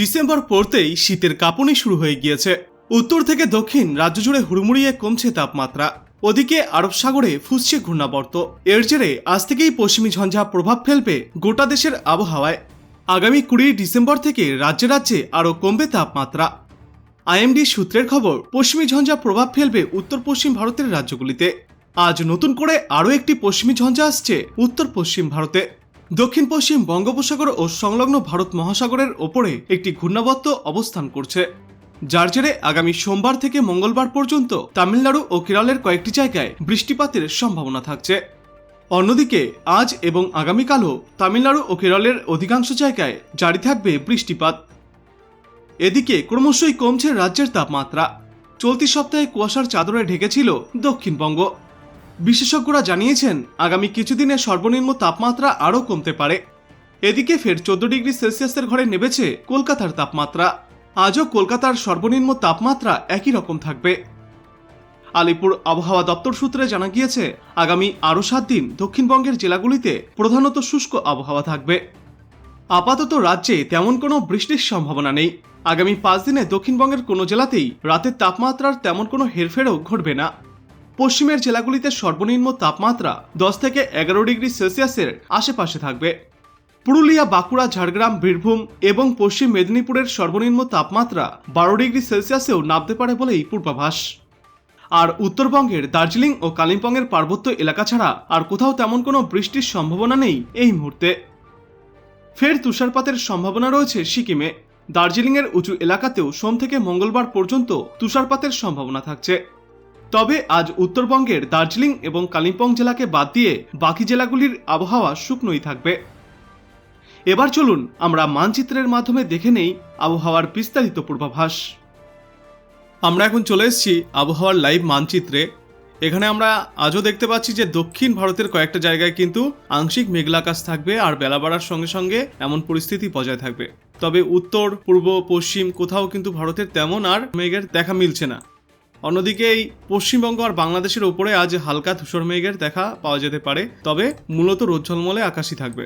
December পড়তেই শীতের কাঁপুনি শুরু হয়ে গিয়েছে। উত্তর থেকে দক্ষিণ রাজ্য জুড়ে হুড়মুড়িয়ে কমছে তাপমাত্রা। ওদিকে আরব সাগরে ফুসছে ঘূর্ণাবর্ত। এর জেরে আজ থেকেই পশ্চিমী ঝঞ্ঝা প্রভাব ফেলবে গোটা দেশের আবহাওয়ায়। আগামী কুড়ি ডিসেম্বর থেকে রাজ্যে রাজ্যে আরও কমবে তাপমাত্রা। আইএমডি সূত্রের খবর, পশ্চিমী ঝঞ্ঝা প্রভাব ফেলবে উত্তর পশ্চিম ভারতের রাজ্যগুলিতে। আজ নতুন করে আরও একটি পশ্চিমী ঝঞ্ঝা আসছে উত্তর পশ্চিম ভারতে। দক্ষিণ পশ্চিম বঙ্গোপসাগর ও সংলগ্ন ভারত মহাসাগরের ওপরে একটি ঘূর্ণাবর্ত অবস্থান করছে, যার জেরে আগামী সোমবার থেকে মঙ্গলবার পর্যন্ত তামিলনাড়ু ও কেরলের কয়েকটি জায়গায় বৃষ্টিপাতের সম্ভাবনা থাকছে। অন্যদিকে, আজ এবং আগামীকালও তামিলনাড়ু ও কেরলের অধিকাংশ জায়গায় জারি থাকবে বৃষ্টিপাত। এদিকে, ক্রমশই কমছে রাজ্যের তাপমাত্রা। চলতি সপ্তাহে কুয়াশার চাদরে ঢেকেছিল দক্ষিণবঙ্গ। বিশেষজ্ঞরা জানিয়েছেন, আগামী কিছুদিনে সর্বনিম্ন তাপমাত্রা আরও কমতে পারে। এদিকে ফের চোদ্দ ডিগ্রি সেলসিয়াসের ঘরে নেমেছে কলকাতার তাপমাত্রা। আজও কলকাতার সর্বনিম্ন তাপমাত্রা একই রকম থাকবে। আলিপুর আবহাওয়া দপ্তর সূত্রে জানা গিয়েছে, আগামী আরও সাত দিন দক্ষিণবঙ্গের জেলাগুলিতে প্রধানত শুষ্ক আবহাওয়া থাকবে। আপাতত রাজ্যে তেমন কোনো বৃষ্টির সম্ভাবনা নেই। আগামী পাঁচ দিনে দক্ষিণবঙ্গের কোনো জেলাতেই রাতের তাপমাত্রার তেমন কোনো হেরফেরও ঘটবে না। পশ্চিমের জেলাগুলিতে সর্বনিম্ন তাপমাত্রা দশ থেকে এগারো ডিগ্রি সেলসিয়াসের আশেপাশে থাকবে। পুরুলিয়া, বাঁকুড়া, ঝাড়গ্রাম, বীরভূম এবং পশ্চিম মেদিনীপুরের সর্বনিম্ন তাপমাত্রা বারো ডিগ্রি সেলসিয়াসেও নামতে পারে বলেই পূর্বাভাস। আর উত্তরবঙ্গের দার্জিলিং ও কালিম্পংয়ের পার্বত্য এলাকা ছাড়া আর কোথাও তেমন কোনো বৃষ্টির সম্ভাবনা নেই এই মুহূর্তে। ফের তুষারপাতের সম্ভাবনা রয়েছে সিকিমে। দার্জিলিংয়ের উঁচু এলাকাতেও সোম থেকে মঙ্গলবার পর্যন্ত তুষারপাতের সম্ভাবনা থাকছে। তবে আজ উত্তরবঙ্গের দার্জিলিং এবং কালিম্পং জেলাকে বাদ দিয়ে বাকি জেলাগুলির আবহাওয়া শুকনোই থাকবে। এবার চলুন আমরা মানচিত্রের মাধ্যমে দেখে নেই আবহাওয়ার বিস্তারিত পূর্বাভাস। আমরা এখন চলে এসেছি আবহাওয়ার লাইভ মানচিত্রে। এখানে আমরা আজও দেখতে পাচ্ছি যে দক্ষিণ ভারতের কয়েকটা জায়গায় কিন্তু আংশিক মেঘলাকাশ থাকবে আর বেলা বাড়ার সঙ্গে সঙ্গে এমন পরিস্থিতি বজায় থাকবে। তবে উত্তর, পূর্ব, পশ্চিম কোথাও কিন্তু ভারতের তেমন আর মেঘের দেখা মিলছে না। অন্যদিকে এই পশ্চিমবঙ্গ আর বাংলাদেশের ওপরে আজ হালকা ধূসর মেঘের দেখা পাওয়া যেতে পারে, তবে মূলত রোজ্জলমলে আকাশই থাকবে।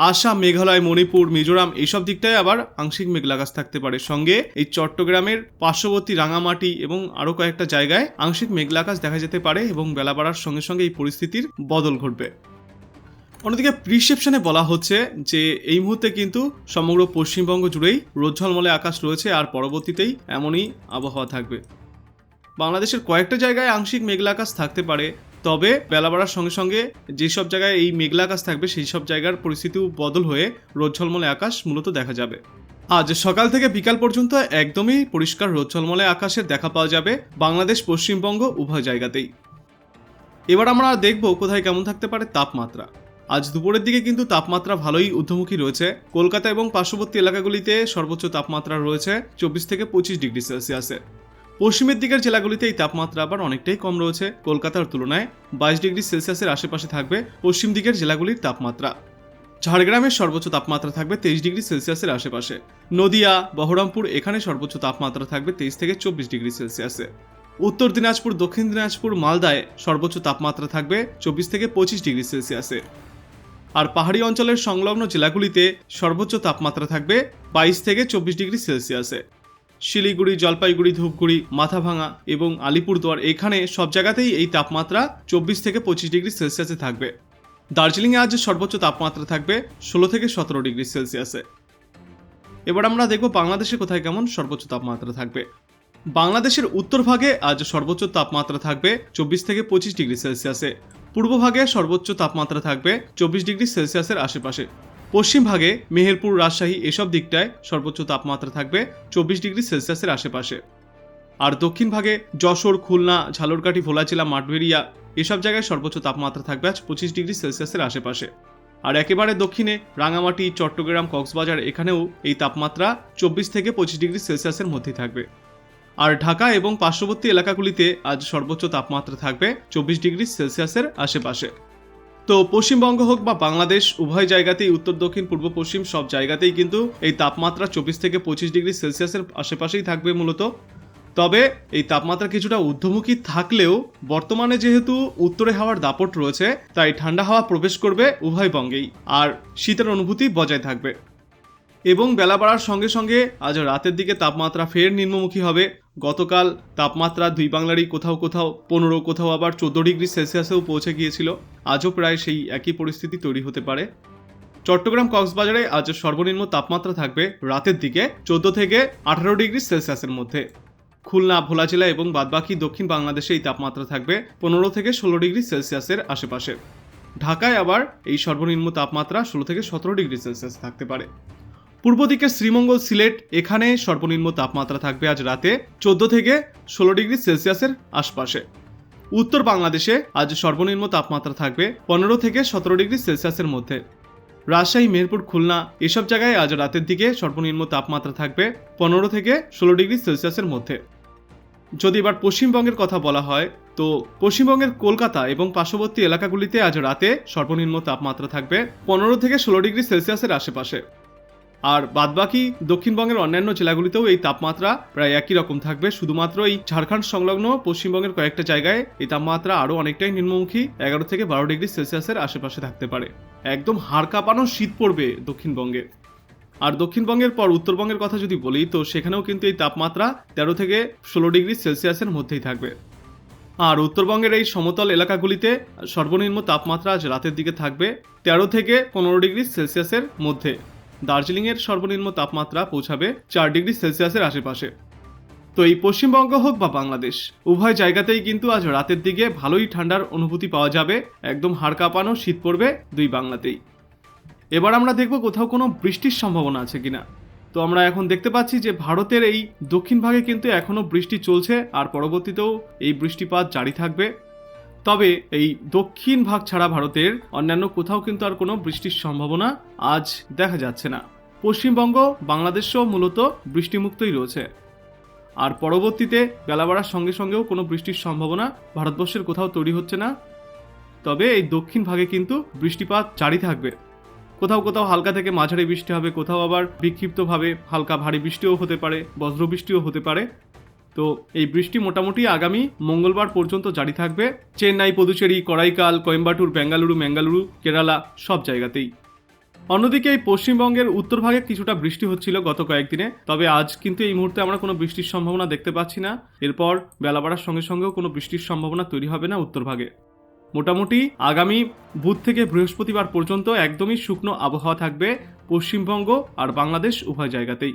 আসাম, মেঘালয়, মণিপুর, মিজোরাম এইসব দিকটায় আবার আংশিক মেঘলা আকাশ থাকতে পারে। সঙ্গে এই চট্টগ্রামের পার্শ্ববর্তী রাঙামাটি এবং আরও কয়েকটা জায়গায় আংশিক মেঘলা আকাশ দেখা যেতে পারে এবং বেলা বাড়ার সঙ্গে সঙ্গে এই পরিস্থিতির বদল ঘটবে। অন্যদিকে প্রিসেপশনে বলা হচ্ছে যে এই মুহূর্তে কিন্তু সমগ্র পশ্চিমবঙ্গ জুড়েই রোজ্ঝলমলে আকাশ রয়েছে আর পরবর্তীতেই এমনই আবহাওয়া থাকবে। বাংলাদেশের কয়েকটা জায়গায় আংশিক মেঘলা আকাশ থাকতে পারে, তবে বেলা বাড়ার সঙ্গে সঙ্গে যেসব জায়গায় এই মেঘলা আকাশ থাকবে, সেই সব জায়গার পরিস্থিতিও বদল হয়ে রোজ্ঝলমলে আকাশ মূলত দেখা যাবে। আজ সকাল থেকে বিকাল পর্যন্ত একদমই পরিষ্কার রোজ্ঝলমলে আকাশের দেখা পাওয়া যাবে বাংলাদেশ, পশ্চিমবঙ্গ উভয় জায়গাতেই। এবার আমরা দেখব কোথায় কেমন থাকতে পারে তাপমাত্রা। আজ দুপুরের দিকে কিন্তু তাপমাত্রা ভালোই ঊর্ধ্বমুখী রয়েছে। কলকাতা এবং পার্শ্ববর্তী এলাকাগুলিতে সর্বোচ্চ তাপমাত্রা রয়েছে চব্বিশ থেকে পঁচিশ ডিগ্রি সেলসিয়াসে। পশ্চিমের দিকের জেলাগুলিতে এই তাপমাত্রা আবার অনেকটাই কম রয়েছে। কলকাতার তুলনায় বাইশ ডিগ্রি সেলসিয়াসের আশেপাশে থাকবে পশ্চিম দিকের জেলাগুলির তাপমাত্রা। ঝাড়গ্রামের সর্বোচ্চ তাপমাত্রা থাকবে তেইশ ডিগ্রি সেলসিয়াসের আশেপাশে। নদিয়া, বহরমপুর এখানে সর্বোচ্চ তাপমাত্রা থাকবে তেইশ থেকে চব্বিশ ডিগ্রি সেলসিয়াসে। উত্তর দিনাজপুর, দক্ষিণ দিনাজপুর, মালদায় সর্বোচ্চ তাপমাত্রা থাকবে চব্বিশ থেকে পঁচিশ ডিগ্রি সেলসিয়াসে। আর পাহাড়ি অঞ্চলের সংলগ্ন জেলাগুলিতে সর্বোচ্চ তাপমাত্রা থাকবে বাইশ থেকে চব্বিশ ডিগ্রি সেলসিয়াসে। শিলিগুড়ি, জলপাইগুড়ি, ধূপগুড়ি মাথাভাঙা এবং আলিপুরদুয়ার, এখানে সব জায়গাতেই এই তাপমাত্রা চব্বিশ থেকে পঁচিশ ডিগ্রি সেলসিয়াসে থাকবে। দার্জিলিংয়ে আজ সর্বোচ্চ তাপমাত্রা থাকবে ষোলো থেকে সতেরো ডিগ্রি সেলসিয়াসে। এবার আমরা দেখব বাংলাদেশে কোথায় কেমন সর্বোচ্চ তাপমাত্রা থাকবে। বাংলাদেশের উত্তর ভাগে আজ সর্বোচ্চ তাপমাত্রা থাকবে চব্বিশ থেকে পঁচিশ ডিগ্রি সেলসিয়াসে। পূর্ব ভাগে সর্বোচ্চ তাপমাত্রা থাকবে চব্বিশ ডিগ্রি সেলসিয়াসের আশেপাশে। পশ্চিম ভাগে মেহেরপুর, রাজশাহী এসব দিকটায় সর্বোচ্চ তাপমাত্রা থাকবে চব্বিশ ডিগ্রি সেলসিয়াসের আশেপাশে। আর দক্ষিণ ভাগে যশোর, খুলনা ঝালরকাঠি ভোলাচিলা মাঠবেরিয়া এসব জায়গায় সর্বোচ্চ তাপমাত্রা থাকবে আজ পঁচিশ ডিগ্রি সেলসিয়াসের আশেপাশে। আর একেবারে দক্ষিণে রাঙামাটি, চট্টগ্রাম, কক্সবাজার এখানেও এই তাপমাত্রা চব্বিশ থেকে পঁচিশ ডিগ্রি সেলসিয়াসের মধ্যে থাকবে। আর ঢাকা এবং পার্শ্ববর্তী এলাকাগুলিতে আজ সর্বোচ্চ তাপমাত্রা থাকবে চব্বিশ ডিগ্রি সেলসিয়াসের আশেপাশে। তো পশ্চিমবঙ্গ হোক বা বাংলাদেশ, উভয় জায়গাতেই উত্তর, দক্ষিণ, পূর্ব, পশ্চিম সব জায়গাতেই কিন্তু এই তাপমাত্রা চব্বিশ থেকে পঁচিশ ডিগ্রি সেলসিয়াসের আশেপাশেই থাকবে মূলত। তবে এই তাপমাত্রা কিছুটা ঊর্ধ্বমুখী থাকলেও বর্তমানে যেহেতু উত্তরে হাওয়ার দাপট রয়েছে, তাই ঠান্ডা হাওয়া প্রবেশ করবে উভয় বঙ্গেই। আর শীতের অনুভূতি বজায় থাকবে। এবং বেলা বাড়ার সঙ্গে সঙ্গে আজ রাতের দিকে তাপমাত্রা ফের নিম্নমুখী হবে। গতকাল তাপমাত্রা দুই বাংলারই কোথাও কোথাও পনেরো, কোথাও আবার চোদ্দ ডিগ্রি সেলসিয়াসেও পৌঁছে গিয়েছিল। আজও প্রায় সেই একই পরিস্থিতি তৈরি হতে পারে। চট্টগ্রাম কক্সবাজারে আজ সর্বনিম্ন তাপমাত্রা থাকবে রাতের দিকে চোদ্দ থেকে আঠারো ডিগ্রি সেলসিয়াসের মধ্যে। খুলনা, ভোলা জেলা এবং বাদবাকি দক্ষিণ বাংলাদেশে এই তাপমাত্রা থাকবে পনেরো থেকে ষোলো ডিগ্রি সেলসিয়াসের আশেপাশে। ঢাকায় আবার এই সর্বনিম্ন তাপমাত্রা ষোলো থেকে সতেরো ডিগ্রি সেলসিয়াস থাকতে পারে। পূর্ব দিকে শ্রীমঙ্গল সিলেট, এখানে সর্বনিম্ন তাপমাত্রা থাকবে আজ রাতে চোদ্দ থেকে ষোলো ডিগ্রি সেলসিয়াসের আশপাশে। উত্তর বাংলাদেশে আজ সর্বনিম্ন তাপমাত্রা থাকবে পনেরো থেকে সতেরো ডিগ্রি সেলসিয়াসের মধ্যে। রাজশাহী, মেহেরপুর, খুলনা এসব জায়গায় আজ রাতের দিকে সর্বনিম্ন তাপমাত্রা থাকবে পনেরো থেকে ষোলো ডিগ্রি সেলসিয়াসের মধ্যে। যদি এবার পশ্চিমবঙ্গের কথা বলা হয়, তো পশ্চিমবঙ্গের কলকাতা এবং পার্শ্ববর্তী এলাকাগুলিতে আজ রাতে সর্বনিম্ন তাপমাত্রা থাকবে পনেরো থেকে ষোলো ডিগ্রি সেলসিয়াসের আশেপাশে। আর বাদবাকি দক্ষিণবঙ্গের অন্যান্য জেলাগুলিতেও এই তাপমাত্রা প্রায় একই রকম থাকবে। শুধুমাত্র এই ঝাড়খণ্ড সংলগ্ন পশ্চিমবঙ্গের কয়েকটা জায়গায় এই তাপমাত্রা আরও অনেকটাই নিম্নমুখী, এগারো থেকে বারো ডিগ্রি সেলসিয়াসের আশেপাশে থাকতে পারে। একদম হাড় কাঁপানো শীত পড়বে দক্ষিণবঙ্গে। আর দক্ষিণবঙ্গের পর উত্তরবঙ্গের কথা যদি বলি, তো সেখানেও কিন্তু এই তাপমাত্রা তেরো থেকে ষোলো ডিগ্রি সেলসিয়াসের মধ্যেই থাকবে। আর উত্তরবঙ্গের এই সমতল এলাকাগুলিতে সর্বনিম্ন তাপমাত্রা আজ রাতের দিকে থাকবে তেরো থেকে পনেরো ডিগ্রি সেলসিয়াসের মধ্যে। দার্জিলিংয়ের সর্বনিম্ন তাপমাত্রা পৌঁছাবে চার ডিগ্রি সেলসিয়াসের আশেপাশে। তো এই পশ্চিমবঙ্গ হোক বা বাংলাদেশ, উভয় জায়গাতেই কিন্তু আজ রাতের দিকে ভালোই ঠান্ডার অনুভূতি পাওয়া যাবে, একদম হাড় কাঁপানো শীত পড়বে দুই বাংলাতেই। এবার আমরা দেখব কোথাও কোনো বৃষ্টির সম্ভাবনা আছে কিনা। তো আমরা এখন দেখতে পাচ্ছি যে ভারতের এই দক্ষিণ ভাগে কিন্তু এখনও বৃষ্টি চলছে, আর পরবর্তীতেও এই বৃষ্টিপাত জারি থাকবে। তবে এই দক্ষিণ ভাগ ছাড়া ভারতের অন্যান্য কোথাও কিন্তু আর কোনো বৃষ্টির সম্ভাবনা আজ দেখা যাচ্ছে না। পশ্চিমবঙ্গ বাংলাদেশও মূলত বৃষ্টিমুক্তই রয়েছে। আর পরবর্তীতে বেলা বাড়ার সঙ্গে সঙ্গেও কোনো বৃষ্টির সম্ভাবনা ভারতবর্ষের কোথাও তৈরি হচ্ছে না। তবে এই দক্ষিণ ভাগে কিন্তু বৃষ্টিপাত জারি থাকবে। কোথাও কোথাও হালকা থেকে মাঝারি বৃষ্টি হবে, কোথাও আবার বিক্ষিপ্তভাবে হালকা ভারী বৃষ্টিও হতে পারে, বজ্রবৃষ্টিও হতে পারে। তো এই বৃষ্টি মোটামুটি আগামী মঙ্গলবার পর্যন্ত জারি থাকবে। চেন্নাই, পদুচেরি করাইকাল কোয়েম্বাটুর, বেঙ্গালুরু ম্যাঙ্গালুরু কেরালা, সব জায়গাতেই। অন্যদিকে এই পশ্চিমবঙ্গের উত্তরভাগে কিছুটা বৃষ্টি হচ্ছিল গত কয়েকদিনে, তবে আজ কিন্তু এই মুহূর্তে আমরা কোনো বৃষ্টির সম্ভাবনা দেখতে পাচ্ছি না। এরপর বেলা বাড়ার সঙ্গে সঙ্গেও কোনো বৃষ্টির সম্ভাবনা তৈরি হবে না উত্তরভাগে মোটামুটি আগামী বুধ থেকে বৃহস্পতিবার পর্যন্ত একদমই শুকনো আবহাওয়া থাকবে পশ্চিমবঙ্গ আর বাংলাদেশ উভয় জায়গাতেই।